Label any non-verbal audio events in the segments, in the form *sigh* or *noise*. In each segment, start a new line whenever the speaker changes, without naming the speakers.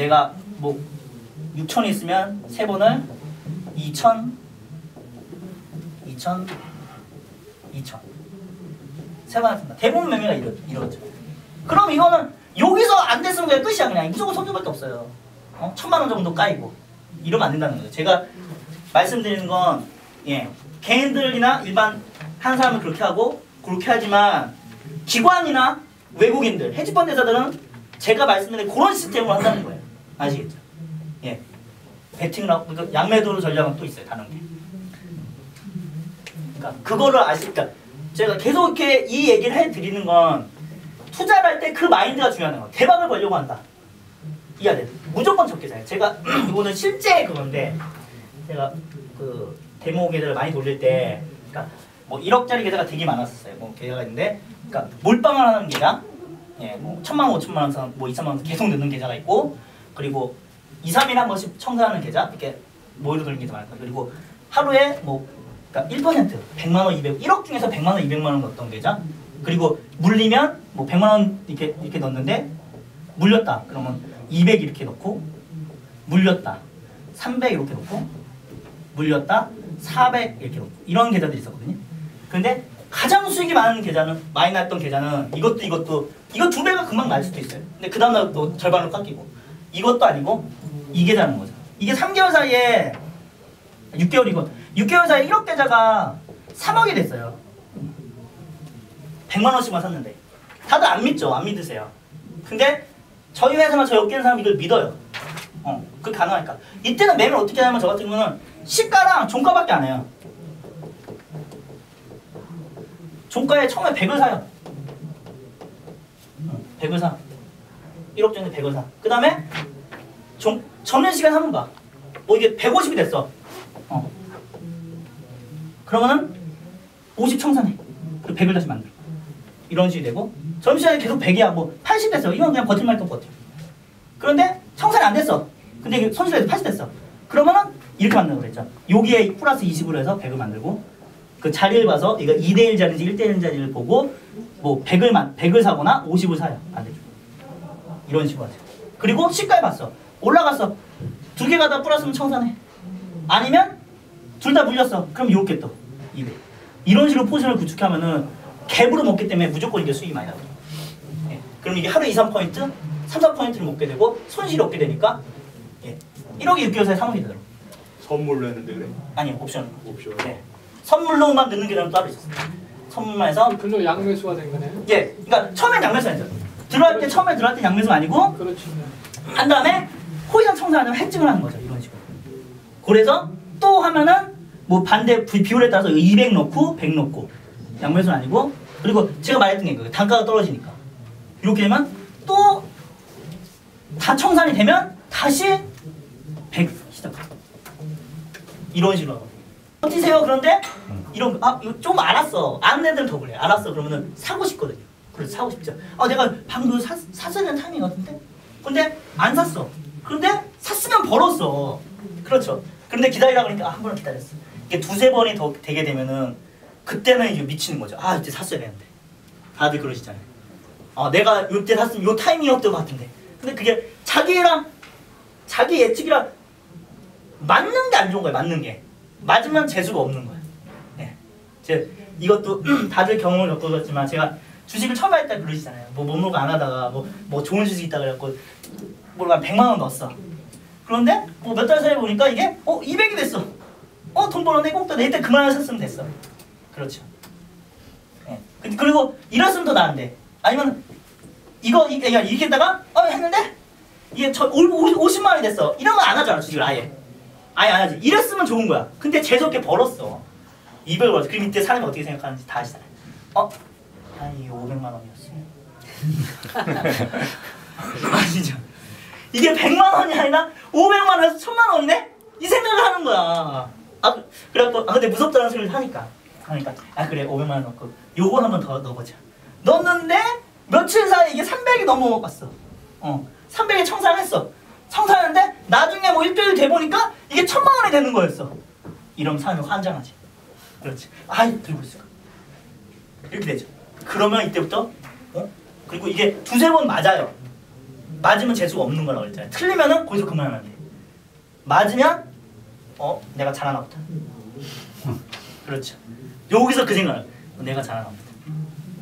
내가 뭐 6천 있으면 세 번을 2천 2천 2천 세번 했습니다. 대부분 매매가 이러, 이러죠. 그럼 이거는 여기서 안 됐으면 그냥 끝이야 그냥 무조건 손절밖에 없어요. 어? 천만 원 정도 까이고 이러면 안 된다는 거죠. 제가 말씀드리는 건 예, 개인들이나 일반 한 사람은 그렇게 하고 그렇게 하지만 기관이나 외국인들 헤지펀드 회사들은 제가 말씀드린 그런 시스템으로 한다는 거예요. 아시겠죠? 예. 베팅을 하고 그러니까 양매도 전략은 또 있어요. 다른 게. 그러니까 그거를 아시니까 제가 계속 이렇게 이 얘기를 해 드리는 건 투자를 할 때 그 마인드가 중요한 거예요. 대박을 벌려고 한다. 이해돼? 무조건 적계좌예요. 제가 *clears throat* 이거는 실제 그건데 제가 그 데모 계좌를 많이 돌릴 때 그러니까 뭐 1억짜리 계좌가 되게 많았었어요. 뭐 계좌가 있는데 그러니까 몰빵을 하는 계좌 예, 뭐 천만 원, 오천만 원, 선, 뭐 이천만 원 계속 넣는 계좌가 있고 그리고 2, 3일에 한 번씩 청소하는 계좌 이렇게 모이로 돌리는 계좌 많고. 그리고 하루에 뭐 그러니까 1% 100만 원, 200, 1억 중에서 100만 원, 200만 원 넣었던 계좌. 그리고 물리면 뭐 100만 원 이렇게 이렇게 넣는데 물렸다. 그러면 200 이렇게 넣고 물렸다. 300 이렇게 넣고 물렸다. 400 이렇게 넣고 이런 계좌들이 있었거든요. 근데 가장 수익이 많은 계좌는 많이 났던 계좌는 이것도 이것도 이거 두 배가 금방 날 수도 있어요. 근데 그 다음 날 또 절반으로 깎이고 이것도 아니고 이 계좌는 거죠. 이게 3개월 사이에 6개월이고 6개월 사이에 1억 계좌가 3억이 됐어요. 100만 원씩만 샀는데 다들 안 믿죠? 안 믿으세요. 근데 저희 회사나 저희 업계는 사람 이걸 믿어요. 어, 그 가능하니까. 이때는 매매를 어떻게 하냐면 저 같은 경우는 시가랑 종가밖에 안 해요. 종가에 처음에 100을 사요. 100을 사. 1억 전에 100을 사. 그 다음에 종, 점심시간 한번 봐. 뭐 이게 150이 됐어. 어. 그러면은 50 청산해. 그리고 100을 다시 만들어. 이런 식이 되고 점심시간에 계속 100이야. 뭐 80 됐어. 이건 그냥 버틸만 또 버텨. 그런데 청산이 안 됐어. 근데 이게 손실해서 80 됐어. 그러면은 이렇게 만드는 거랬죠. 여기에 플러스 20으로 해서 100을 만들고 그 자리를 봐서 이거 2대1 자리인지 1대1 자리를 보고 뭐 100을 만 100을 사거나 50을 사요. 안 되죠. 이런 식으로 하죠. 그리고 시가에 봤어. 올라갔어. 두 개가 다 플러스면 청산해. 아니면 둘 다 물렸어. 그럼 요렇게 또 200. 이런 식으로 포지션을 구축하면은 갭으로 먹기 때문에 무조건 이게 수익이 많이 나거든요. 예. 그럼 이게 하루 2, 3포인트, 3, 4포인트를 먹게 되고 손실이 없게 되니까 예. 1억이 6개월 사이에 3억이 되더라고.
선물로 했는데 그래?
아니 옵션.
옵션.
네. 선물로만 넣는 계좌는 따로 있었어요. 선물만 해서
그걸로 양매수가 된 거네요.
예, 그러니까 처음엔 양매수 아니죠. 들어갈 때 처음에 들어갈 때 양매수 아니고
그렇죠.
한 다음에 포지션 청산하면 해증을 하는 거죠. 이런 식으로. 그래서 또 하면은 뭐 반대 비- 비율에 따라서 200 넣고 100 넣고 양매수는 아니고 그리고 제가 말했던 게. 단가가 떨어지니까 이렇게 되면 또 다 청산이 되면 다시 100 시작. 이런 식으로. 버티세요. 그런데 이런 거, 아 이거 좀 알았어. 아는 애들은 더 그래. 알았어. 그러면은 사고 싶거든요. 그래서 사고 싶죠. 아 내가 방금 사, 샀어야 되는 타이밍 같은데? 근데 안 샀어. 그런데 샀으면 벌었어. 그렇죠. 그런데 기다리라 그러니까 아, 한 번은 기다렸어. 이게 두세 번이 더 되게 되면은 그때는 이제 미치는 거죠. 아 이때 샀어야 되는데. 다들 그러시잖아요. 아 내가 이때 샀으면 요 타이밍이었던 것 같은데. 근데 그게 자기랑 자기 예측이랑 맞는 게 안 좋은 거예요. 맞는 게. 맞으면 재수가 없는 거예요. 예. 제 이것도 *clears throat* 다들 경험을 겪어봤지만 제가 주식을 처음 할때 그러시잖아요. 뭐 몸으로 안 하다가 뭐, 뭐 좋은 주식 있다 그래갖고 뭐한 100만 원 넣었어. 그런데 뭐 몇 달 사이에 보니까 이게 어 200이 됐어. 어 돈 벌었네 꼭또 내때 그만 하셨으면 됐어. 그렇죠. 예. 그- 그리고 이랬으면 더 나은데 아니면 이거 이- 야, 이렇게 했다가 어 했는데 이게 저 50만 원이 됐어. 이러면 안 하잖아 주식을 아예. 아예 안 하지. 이랬으면 좋은 거야. 근데 재수없게 벌었어. 200을 벌었어. 그럼 이때 사람이 어떻게 생각하는지 다 아시잖아요. 어? 아니 500만 원이었어요. *laughs* 아시죠? 이게 100만 원이 아니라 500만 원에서 1000만 원이네? 이 생각을 하는 거야. 아, 그- 그래갖고 아 근데 무섭다는 소리를 하니까 하니까 아 그래 500만 원 넣고 요거 한번 더 넣어보자. 넣었는데 며칠 사이에 이게 300이 넘어갔어. 어, 300이 청산했어. 청산했는데 나중에 뭐 일주일 돼 보니까 이게 천만 원이 되는 거였어. 이러면 사람이 환장하지. 그렇지. 아이 들고 있을까? 이렇게 되죠. 그러면 이때부터 어? 그리고 이게 두세 번 맞아요. 맞으면 재수가 없는 거라고 그랬잖아요. 틀리면은 거기서 그만하면 돼. 맞으면 어 내가 잘하나 보다. 그렇죠. 여기서 그 생각. 어, 내가 잘하나 보다.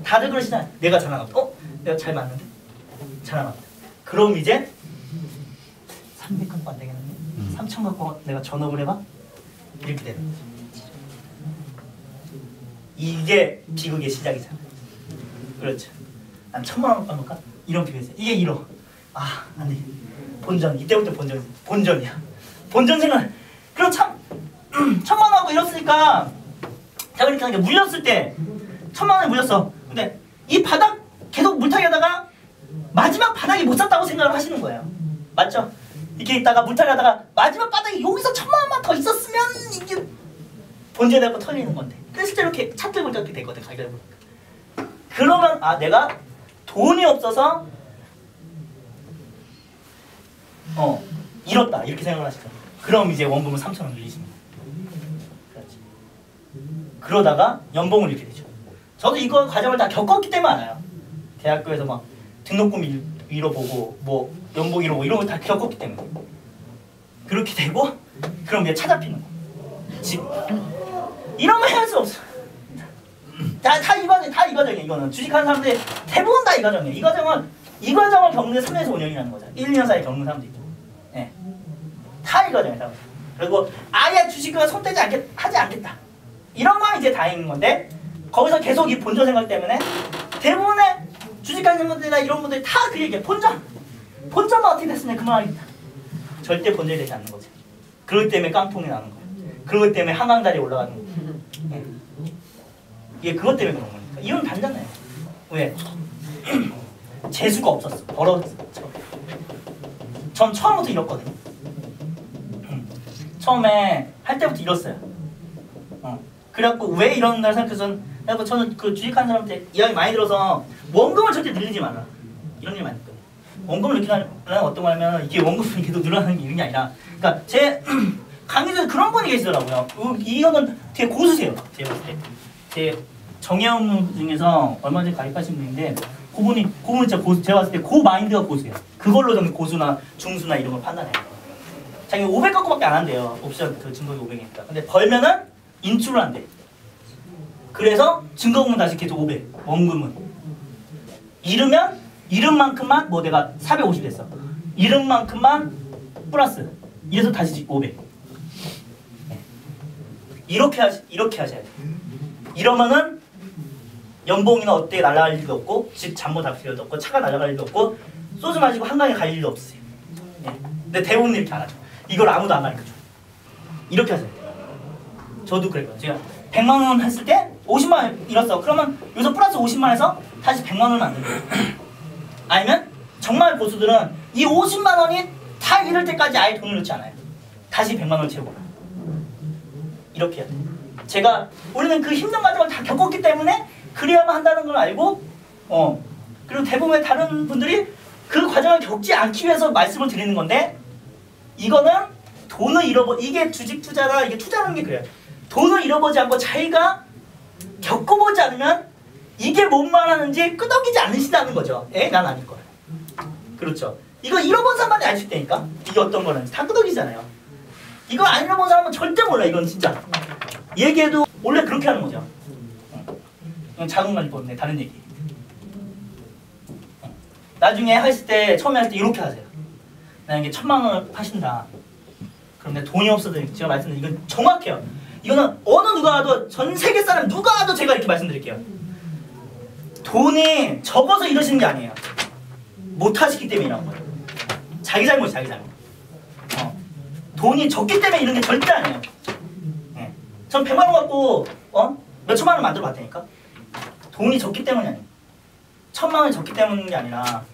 다들 그러시잖아요. 내가 잘하나 보다. 어 내가 잘 맞는데 잘하나 보다. 그럼 이제 300 갖고 안 되겠는데? 3천 갖고 내가 전업을 해봐? 이렇게 되는 거죠. 이게 비극의 시작이잖아. 그렇죠. 난 천만 원 까볼까? 이런 비극이 이게 1호. 아, 안 돼. 본전. 이때부터 본전. 본전이야. 본전 생각. 그럼 참, 천만 원 하고 이랬으니까, 자, 그렇게 하니까 물렸을 때, 천만 원에 물렸어. 근데 이 바닥 계속 물타기 하다가, 마지막 바닥이 못 샀다고 생각을 하시는 거예요. 맞죠? 이렇게 있다가 물타기 하다가, 마지막 바닥이 여기서 천만 원만 더 있었으면, 이게 본전이 되고 털리는 건데. 그래서 실제 이렇게 차트를 이렇게 되거든, 가격을 보니까. 그러면, 아, 내가 돈이 없어서 어 잃었다 이렇게 생각을 하시죠. 그럼 이제 원금을 3천 원 늘리십니다. 그렇지. 그러다가 연봉을 잃게 되죠. 저도 이거 과정을 다 겪었기 때문에 알아요. 대학교에서 막 등록금 잃- 잃어보고 뭐 연봉 잃어보고 이런 거 다 겪었기 때문에 그렇게 되고 그럼 이제 찾아피는 거. 집 이런 거 해할 수 없어. 다, 다 이 과정, 다 이 과정이야, 이거는. 주식하는 사람들이 대부분 다 이 과정이야. 이 과정은, 이 과정을 겪는 게 3에서 5년이라는 거죠. 1, 2년 사이에 겪는 사람도 있고. 예. 다이 과정이야, 다. 그리고 아예 주식과 손대지 않겠, 하지 않겠다. 이런 건 이제 다행인 건데, 거기서 계속 이 본전 생각 때문에 대부분의 주식하는 분들이나 이런 분들이 다 그 얘기야. 본전! 본전만 어떻게 됐으면 그만하겠다. 절대 본전이 되지 않는 거지. 그렇기 때문에 깡통이 나는 거야. 그렇기 때문에 한강다리에 올라가는 거야. 예. 이게 그것 때문에 그런 거니까. 이건 반잖아요. 왜? *clears throat* 재수가 없었어. 벌어졌어. 전 처음부터 잃었거든요. 음. *clears throat* 처음에 할 때부터 잃었어요. 어. 그래갖고 왜 이러는가 생각해서 저는 그 주식하는 사람한테 이야기 많이 들어서 원금을 절대 늘리지 마라. 이런 일 많이 했거든요. 원금을 늘리는 어떤 거냐면 이게 원금이 계속 늘어나는 게 이런 게 아니라 그러니까 제 *clears throat* 강의 중에 그런 분이 계시더라고요. 어, 이거는 되게 고수세요. 제가 봤을 때. 제 정혜원 중에서 얼마 전에 가입하신 분인데 그분이 그분은 진짜 고수 제가 봤을 때그 마인드가 고수예요. 그걸로 저는 고수나 중수나 이런 걸 판단해요. 자기 500 갖고밖에 안 한대요. 옵션 그 증거기 500이니까. 근데 벌면은 인출을 한대. 그래서 증거금은 다시 계속 500. 원금은 잃으면 잃은 만큼만 뭐 내가 450 됐어. 잃은 만큼만 플러스. 이래서 다시 500. 네. 이렇게 하시 이렇게 하셔야 돼. 이러면은 연봉이나 어떻게 날아갈 일도 없고 집 잠못 잡힐 일도 없고 차가 날아갈 일도 없고 소주 마시고 한강에 갈 일도 없어요. 예. 근데 대부분 이렇게 안 하죠. 이걸 아무도 안 가르쳐줘. 이렇게 하세요. 저도 그랬거든요. 제가 100만 원 했을 때 50만 원 잃었어. 그러면 여기서 플러스 50만 원에서 다시 100만 원을 거예요. 아니면 정말 고수들은 이 50만 원이 다 잃을 때까지 아예 돈을 넣지 않아요. 다시 100만 원을 채우고 이렇게 해야 돼요. 제가 우리는 그 힘든 과정을 다 겪었기 때문에 그래야만 한다는 걸 알고 어 그리고 대부분의 다른 분들이 그 과정을 겪지 않기 위해서 말씀을 드리는 건데 이거는 돈을 잃어버 이게 주식 투자나 이게 투자라는 게 그래요. 돈을 잃어보지 않고 자기가 겪어보지 않으면 이게 뭔 말하는지 끄덕이지 않으시다는 거죠. 에? 난 아닐 거야. 그렇죠. 이거 잃어본 사람만이 알 수 있다니까. 이게 어떤 거는지 다 끄덕이잖아요. 이거 안 잃어본 사람은 절대 몰라. 이건 진짜. 얘기해도 원래 그렇게 하는 거죠. 어. 이건 자궁관리법인데 다른 얘기. 어. 나중에 하실 때 처음에 할 때 이렇게 하세요. 만약에 천만 원을 파신다. 그럼 내 돈이 없어도 제가 말씀드린 이건 정확해요. 이거는 어느 누가 와도 전 세계 사람 누가 와도 제가 이렇게 말씀드릴게요. 돈이 적어서 이러시는 게 아니에요. 못 하시기 때문에 이런 거예요. 자기 잘못, 자기 잘못. 어. 돈이 적기 때문에 이런 게 절대 아니에요. 예. 전 100만 원 갖고 어? 몇 천만 원 만들어 봤다니까. 돈이 적기 때문이 아니에요. 천만 원이 적기 때문이 아니라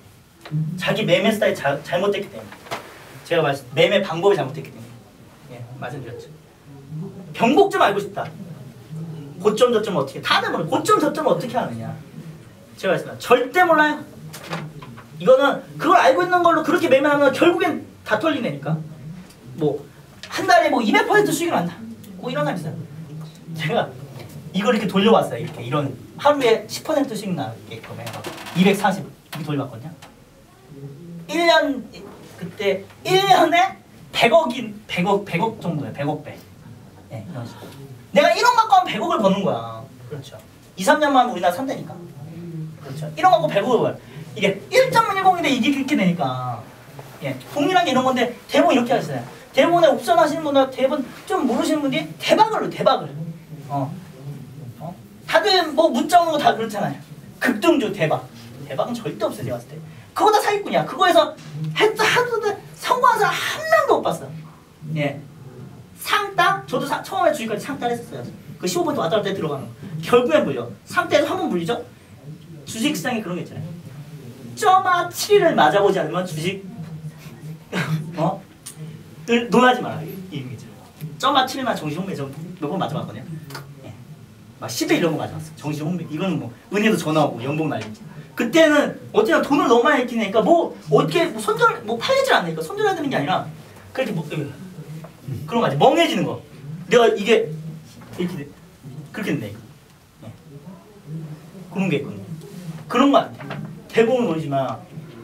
자기 매매 스타일이 자, 잘못됐기 때문에. 제가 말씀 매매 방법이 잘못됐기 때문에. 예, 말씀드렸죠. 경복 좀 알고 싶다. 고점 저점 어떻게 다들 몰라. 고점 저점 어떻게 하느냐. 제가 말씀드렸죠. 절대 몰라요. 이거는 그걸 알고 있는 걸로 그렇게 매매하면 결국엔 다 털리내니까. 뭐 한 달에 뭐 200% 수익을 한다. 뭐 이런 사람 있어요. 제가 이걸 이렇게 돌려봤어요. 이렇게 이런 하루에 10% 수익 나게끔 해서 240 이렇게 돌려봤거든요. 1년 그때 1년에 100억인 100억 100억 정도야 100억 배. 예, 이런 식으로. 내가 1억 갖고 하면 100억을 버는 거야. 그렇죠. 2, 3년만 하면 우리나라 산다니까. 그렇죠. 1억 갖고 100억을 벌. 이게 1.10인데 이게 이렇게 되니까. 예, 동일한 게 이런 건데 대본 이렇게 하시잖아요. 대본에 옵션 하시는 분들 대본 좀 모르시는 분들이 대박을 대박을. 어. 어? 다들 뭐 문자 오는 거 다 그렇잖아요. 급등주 대박. 대박은 절대 없어요, 제가 봤을 때. 그거 다 사기꾼이야. 그거에서 했다 하도 성공한 사람 한 명도 못 봤어. 예. 상따? 저도 사, 처음에 주식까지 상따를 했었어요. 그 15% 왔다 갔다 들어가는 거. 결국엔 물려. 상따에서 한 번 물리죠? 주식시장에 그런 게 있잖아요. 점아 7을 맞아보지 않으면 주식 *laughs* 어? 을 논하지 마라. 이 의미죠. 점아 7만 정신 혼매 몇번 맞아봤거든요. 예. 막 10회 이런 거 맞아봤어. 정신 혼매. 이거는 뭐 은혜도 전화 오고 연봉 날리지. 그때는 어쨌든 돈을 너무 많이 했기니까 뭐 어떻게 뭐 손절 뭐 팔리질 않으니까 손절해야 되는 게 아니라 그렇게 뭐 으, 그런 거 같지 멍해지는 거. 내가 이게 이렇게 돼. 그렇게 된다. 예. 그런 게 있거든요. 그런 거 같아. 대부분 모르지만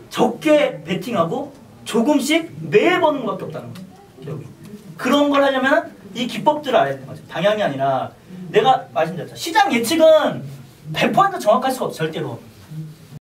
적게 베팅하고 조금씩 매일 버는 것밖에 없다는 거죠. 기억이. 그런 걸 하려면 이 기법들을 알아야 되는 거죠. 방향이 아니라 내가 말씀드렸죠. 시장 예측은 100% 정확할 수가 없어 절대로.